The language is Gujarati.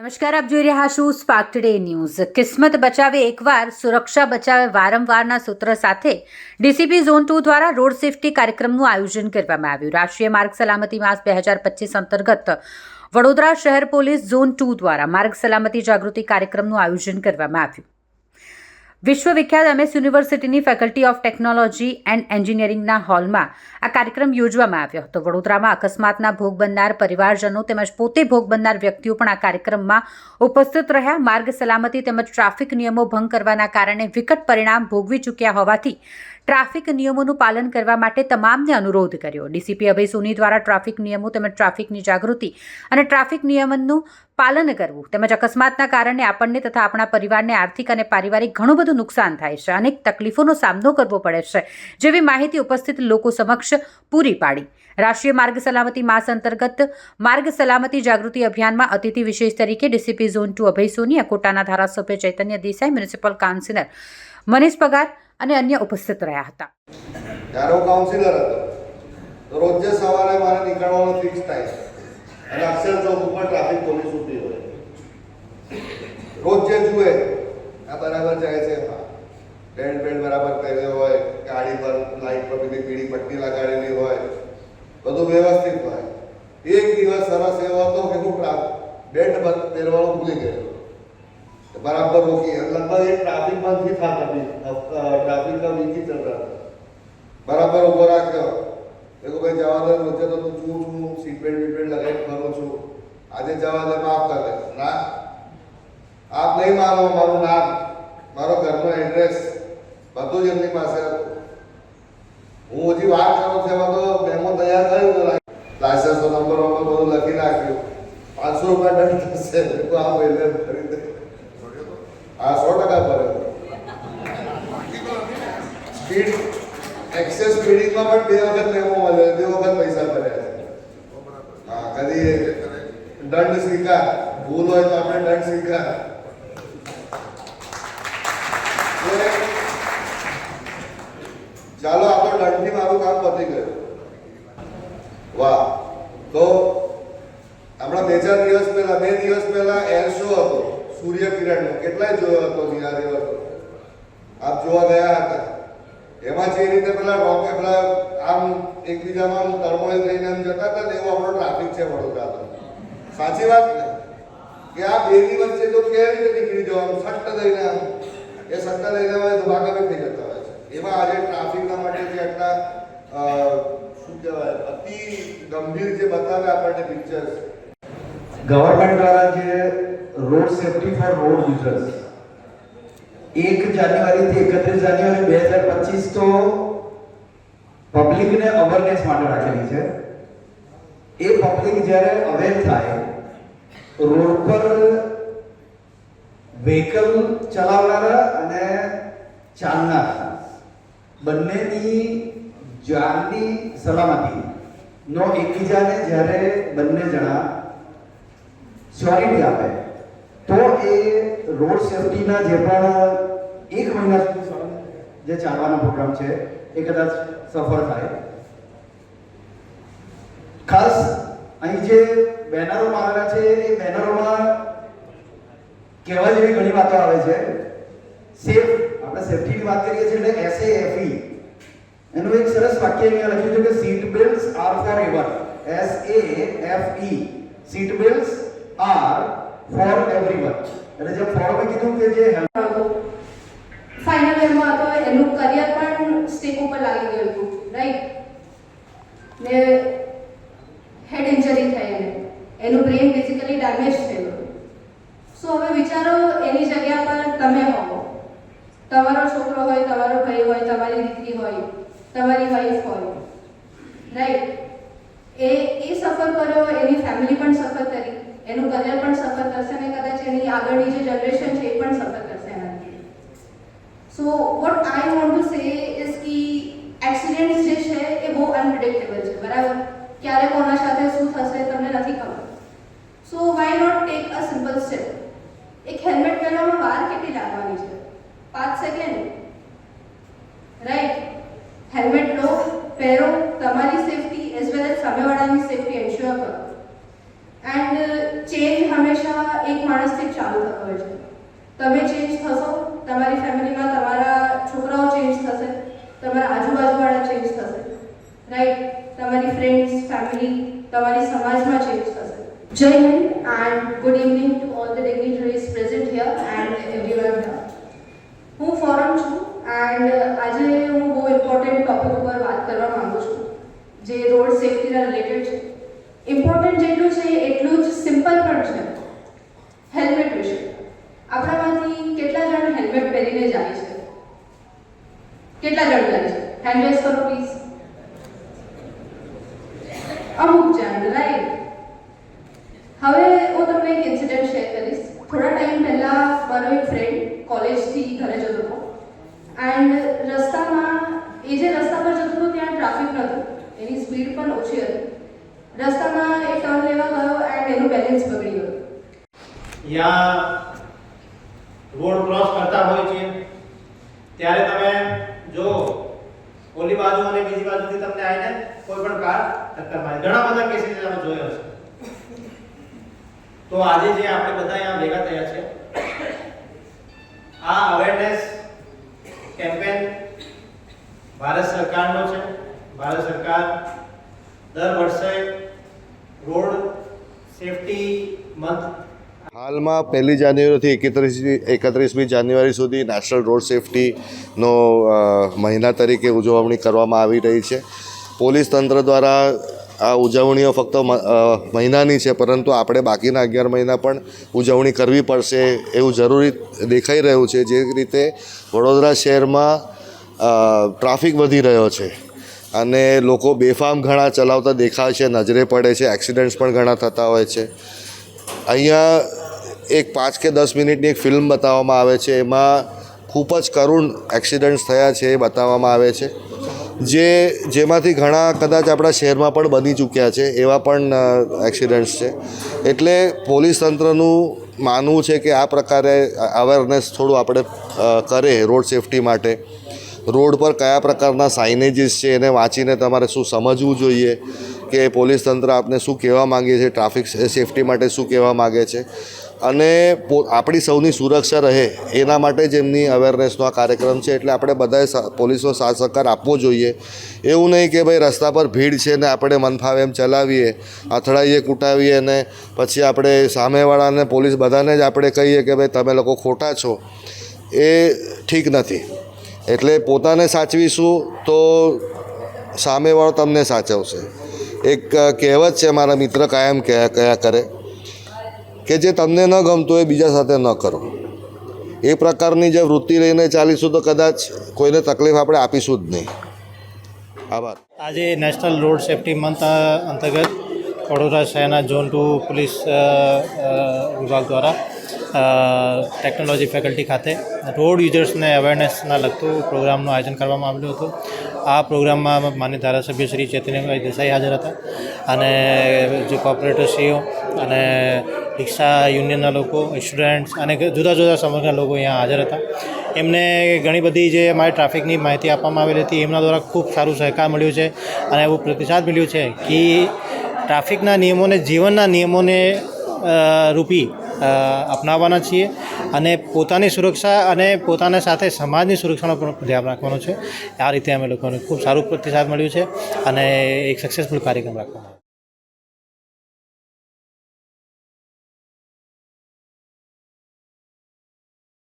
નમસ્કાર, આપ જોઈ રહ્યા છો સ્પાર્ક ટુડે ન્યૂઝ. કિસ્મત બચાવે એકવાર, સુરક્ષા બચાવે વારંવારના સૂત્ર સાથે ડીસીપી ઝોન ટુ દ્વારા રોડ સેફટી કાર્યક્રમનું આયોજન કરવામાં આવ્યું. રાષ્ટ્રીય માર્ગ સલામતી માસ બે હજાર પચીસ અંતર્ગત વડોદરા શહેર પોલીસ ઝોન ટુ દ્વારા માર્ગ સલામતી જાગૃતિ કાર્યક્રમનું આયોજન કરવામાં આવ્યું. વિશ્વવિખ્યાત એમએસ યુનિવર્સિટીની ફેકલ્ટી ઓફ ટેકનોલોજી એન્ડ એન્જિનિયરિંગના હોલમાં આ કાર્યક્રમ યોજવામાં આવ્યો હતો. વડોદરામાં અકસ્માતના ભોગ બનનાર પરિવારજનો તેમજ પોતે ભોગ બનનાર વ્યક્તિઓ પણ આ કાર્યક્રમમાં ઉપસ્થિત રહ્યા. માર્ગ સલામતી તેમજ ટ્રાફિક નિયમો ભંગ કરવાના કારણે વિકટ પરિણામ ભોગવી ચૂક્યા હોવાથી ટ્રાફિક નિયમોનું પાલન કરવા માટે તમામને અનુરોધ કર્યો. ડીસીપી અભય સોની દ્વારા ટ્રાફિક નિયમો તેમજ ટ્રાફિકની જાગૃતિ અને ટ્રાફિક નિયમનનું પાલન કરવું તેમજ અકસ્માતના કારણે આપણને તથા આપણા પરિવારને આર્થિક અને પારિવારિક ઘણું બધું નુકસાન થાય છે. અનેક તકલીફોનો સામનો કરવો પડે છે જેવી માહિતી ઉપસ્થિત લોકો સમક્ષ પૂરી પાડી. રાષ્ટ્રીય માર્ગ સલામતી માસ અંતર્ગત માર્ગ સલામતી જાગૃતિ અભિયાનમાં અતિથિ વિશેષ તરીકે DCP zone two Abhay Soni અકોટાના ધારાસભ્ય ચૈતન્ય દેસાઈ, મ્યુનિસિપલ કાઉન્સિલર મનીષ પગાર અને અન્ય ઉપસ્થિત રહ્યા હતા. જ્યારે હું કાઉન્સિલર હતો રોજે સવારે મારે નીકળવાનો ફિક્સ થાય. અને અક્ષર ચોક ઉપર ટ્રાફિક પોલીસ ઊભી હોય. રોજે જુએ. આ બરાબર જાય છે બેલ્ટ બેલ્ટ બરાબર કર્યો હોય, ગાડી પર લાઈટ પર બધી પીળી પટ્ટી લગાડેલી હોય, બધું વ્યવસ્થિત હોય. એક દિવસ સરસ એવો હતો કે હું બેલ્ટ પહેરવાનું ભૂલી ગયો. બરાબર રોકી લગભગ એક ટ્રાફિક બંધથી થતા. डाफिन का लीक ही चल रहा बराबर ऊपर आकर देखो भाई जवाब है मुझे तो तू चू चू सीट बेल्ट लगाए करो छो आधे जवाब है माफ़ कर दे। ना? आप नहीं मानो मारो नाम मारो घर नो एड्रेस बतो जब नहीं पास है। हूँ, जी बात करो थे बतो मेमो तैयार था लाइसेंस और नंबर वो तो लकी ना क्यों? पाँच सौ रुपए डंड से मेरे को आप बेल्ट खरीदे। आ सौ टका पड़े સ્પીડ એક્સેસ સ્પીડિંગમાં પણ બે વખત મેમો મળે બે વખત પૈસા ભર્યા હા, કદી દંડ સ્વીકાર, ભૂલ હોય તો આપણે દંડ સ્વીકાર. ચાલો, આપણો દંડથી મારું કામ પતી ગયું. વાહ, તો હમણાં બે ચાર દિવસ પહેલા, બે દિવસ પહેલા એર શો હતો, સૂર્ય કિરણનો. કેટલાય જોયો હતો, નિહાળ્યો હતો. આપ જોવા ગયા હતા. એમાં જે રીતે પેલા રોકે પેલા આમ એકબીજામાં તરમોળ થઈને આમ જતા હતા એવો આપણો ટ્રાફિક છે વડોદરાનો સાચી વાત ને? કે આ બેની વચ્ચે તો કેવી રીતે નીકળી જવાનું? સટ્ટ દઈને આમ. એ સટ્ટ લઈને હોય તો ભાગાભાગ થઈ જતા હોય છે. એમાં આજે ટ્રાફિકના માટે જે આટલા શું કહેવાય, અતિ ગંભીર જે બતાવે આપણને પિક્ચર્સ ગવર્મેન્ટ દ્વારા જે road safety for road users એક જાન્યુઆરીથી એકત્રીસ જાન્યુઆરી બે હજાર પચીસ તો પબ્લિકને અવેરનેસ માટે રાખેલી છે. એ પબ્લિક જ્યારે અવેર થાય, રોડ પર વ્હીકલ ચલાવનારા અને ચાલનાર બંનેની જાનની સલામતી. નો એકબીજાને જ્યારે બંને જણા શ્યોરિટી આપે, તો એ રોડ સેફટીના જે પણ એક મહિના જે ચાલવાનો પ્રોગ્રામ છે, એ કદાચ સફળ થાય. ખાસ અહીં જે બેનરો મારેલા છે, એ બેનરોમાં કહેવા જેવી ઘણી વાતો આવે છે. સેફ, આપણે સેફટીની વાત કરીએ છીએ એટલે એસ એ ઈ એનું એક સરસ વાક્ય અહીંયા લખ્યું છે કે seat belts are forever S A F E seat belts are for everyone એટલે જે ફોર મેં કીધું કે જે helmet ફાઇનલ યરમાં હતો એનું કરિયર પણ સ્ટેક ઉપર લાગી ગયું હતું રાઈટ ને હેડ ઇન્જરી થઈ એને. એનું બ્રેન બેઝિકલી ડેમેજ થયું સો હવે વિચારો, એની જગ્યા પર તમે હો તમારો છોકરો હોય, તમારો ભાઈ હોય, તમારી દીકરી હોય, તમારી વાઈફ હોય રાઈટ એ એ સફર કર્યો, એની ફેમિલી પણ સફર કરી, એનું કરિયર પણ સફર કરશે અને કદાચ એની આગળની જે જનરેશન છે એ પણ so what I want to say is key accident જે છે એ બહુ અનપ્રિડિક્ટેબલ છે બરાબર ક્યારે કોના સાથે શું થશે તમને નથી ખબર so why not take a simple step એક હેલ્મેટ પહેરવામાં વાર કેટલી લાગવાની છે પાંચ સેકન્ડ રાઈટ હેલ્મેટ લો પહેરો તમારી સેફટી એઝ વેલ એઝ સામેવાળાની સેફટી એન્શ્યોર કરો એન્ડ ચેન્જ હંમેશા એક માણસથી જ ચાલુ થતો હોય છે તમે ચેન્જ થશો તમારી ફેમિલીમાં તમારા છોકરાઓ ચેન્જ થશે તમારા આજુબાજુવાળા ચેન્જ થશે રાઈટ તમારી ફ્રેન્ડ્સ ફેમિલી તમારી સમાજમાં ચેન્જ થશે જય and and good evening all the dignitaries present present here and here. હું ફોરમ છું એન્ડ આજે હું બહુ ઇમ્પોર્ટન્ટ ટોપિક ઉપર વાત કરવા માંગુ છું, જે રોડ સેફટીના રિલેટેડ છે. ઇમ્પોર્ટન્ટ જેટલું છે એટલું જ સિમ્પલ પણ છે. હેલ્મેટ વિશે. આપણામાંથી કેટલા જણ હેલ્મેટ પહેરીને જાય છે? કેટલા જણ જાય છે? હેન્ડ કરો પ્લીઝ અમુક જણ રાઈટ હવે હું તમને એક ઇન્સિડન્ટ શેર કરીશ થોડા ટાઈમ પહેલા મારો એક ફ્રેન્ડ કોલેજથી ઘરે જતો હતો એન્ડ રસ્તામાં એ જે રસ્તા પર જતો હતો ત્યાં ટ્રાફિક નહોતું એની સ્પીડ પણ ઓછી હતી રસ્તામાં એ ટર્ન લેવા ગયો એન્ડ એનું બેલેન્સ બગડી ગયું. યા રોડ ક્રોસ કરતા હોય છે. ત્યારે તમે જો ઓલી બાજુ અને બીજી બાજુથી તમને આવીને કોઈ પણ કાર ટક્કર મારે. ઘણા બધા કેસીસ તમે જોયો હશે. તો આજે જે આપણે બધા અહીંયા ભેગા થયા છે, આ અવેરનેસ કેમ્પેન ભારત સરકારનો છે. ભારત સરકાર દર વર્ષે રોડ સેફટી મંથ. હાલમાં પહેલી જાન્યુઆરીથી એકત્રીસ એકત્રીસમી જાન્યુઆરી સુધી નેશનલ રોડ સેફટીનો મહિના તરીકે ઉજવણી કરવામાં આવી રહી છે. પોલીસ તંત્ર દ્વારા આ ઉજવણીઓ ફક્ત મહિનાની છે, પરંતુ આપણે બાકીના અગિયાર મહિના પણ ઉજવણી કરવી પડશે એવું જરૂરી દેખાઈ રહ્યું છે. જે રીતે વડોદરા શહેરમાં ટ્રાફિક વધી રહ્યો છે. અને લોકો બેફામ ઘણા ચલાવતા દેખાય છે, નજરે પડે છે એક્સિડન્ટ્સ પણ ઘણા થતા હોય છે. અહીંયા એક પાંચ કે દસ મિનિટની એક ફિલ્મ બતાવવામાં આવે છે, એમાં ખૂબ જ કરુણ એક્સિડન્ટ્સ થયા છે એ બતાવવામાં આવે છે. જે, જેમાંથી ઘણા કદાચ આપણા શહેરમાં પણ બની ચૂક્યા છે, એવા પણ એક્સિડન્ટ્સ છે. એટલે પોલીસ તંત્રનું માનવું છે કે આ પ્રકારે અવેરનેસ થોડું આપણે કરે રોડ સેફટી માટે. રોડ પર કયા પ્રકારના સાઇનેજીસ છે એને વાંચીને તમારે શું સમજવું જોઈએ કે પોલીસ તંત્ર આપને શું કહેવા માગે છે, ટ્રાફિક સેફટી માટે શું કહેવા માગે છે? અને આપણી સૌની સુરક્ષા રહે એના માટે જ એમની અવેરનેસનો આ કાર્યક્રમ છે, એટલે આપણે બધાએ પોલીસનો સાથ સહકાર આપવો જોઈએ. એવું નહીં કે ભાઈ રસ્તા પર ભીડ છે ને આપણે મનફાવે એમ ચલાવીએ, અથડાઈએ, કૂટાવીએ ને પછી આપણે સામેવાળાને પોલીસ બધાને જ આપણે કહીએ કે ભાઈ તમે લોકો ખોટા છો. એ ઠીક નથી. એટલે પોતાને સાચવીશું તો સામેવાળો તમને સાચવશે. એક કહેવત છે મારા મિત્ર કાયમ કહ્યા કયા કરે કે જે તમને ન ગમતું એ બીજા સાથે ન કરો. એ પ્રકારની જે વૃત્તિ લઈને ચાલીશું તો કદાચ કોઈને તકલીફ આપણે આપીશું જ નહીં. આભાર. આજે નેશનલ રોડ સેફ્ટી મંથ અંતર્ગત વડોદરા શહેરના ઝોન ટુ પોલીસ વિભાગ દ્વારા ટેકનોલોજી ફેકલ્ટી ખાતે. રોડ યુઝર્સને અવેરનેસના લગતું પ્રોગ્રામનું આયોજન કરવામાં આવેલું હતું. આ પ્રોગ્રામમાં માન્ય ધારાસભ્ય શ્રી ચેતનભાઈ દેસાઈ હાજર હતા અને જે કોર્પોરેટરશ્રીઓ અને રિક્ષા યુનિયનના લોકો સ્ટુડન્ટ્સ અને જુદા જુદા સમૂહના લોકો અહીંયા હાજર હતા. એમને ઘણી બધી જે મારી ટ્રાફિકની માહિતી આપવામાં આવેલી હતી, એમના દ્વારા ખૂબ સારું સહકાર મળ્યું છે અને એવું પ્રતિસાદ મળ્યું છે કે ટ્રાફિકના નિયમોને, જીવનના નિયમોને રૂપી અપનાવવાના છીએ અને પોતાની સુરક્ષા અને પોતાના સાથે સમાજની સુરક્ષાનો પણ ધ્યાન રાખવાનું છે. આ રીતે અમે લોકોને ખૂબ સારું પ્રતિસાદ મળ્યું છે અને એક સક્સેસફુલ કાર્યક્રમ આવ્યો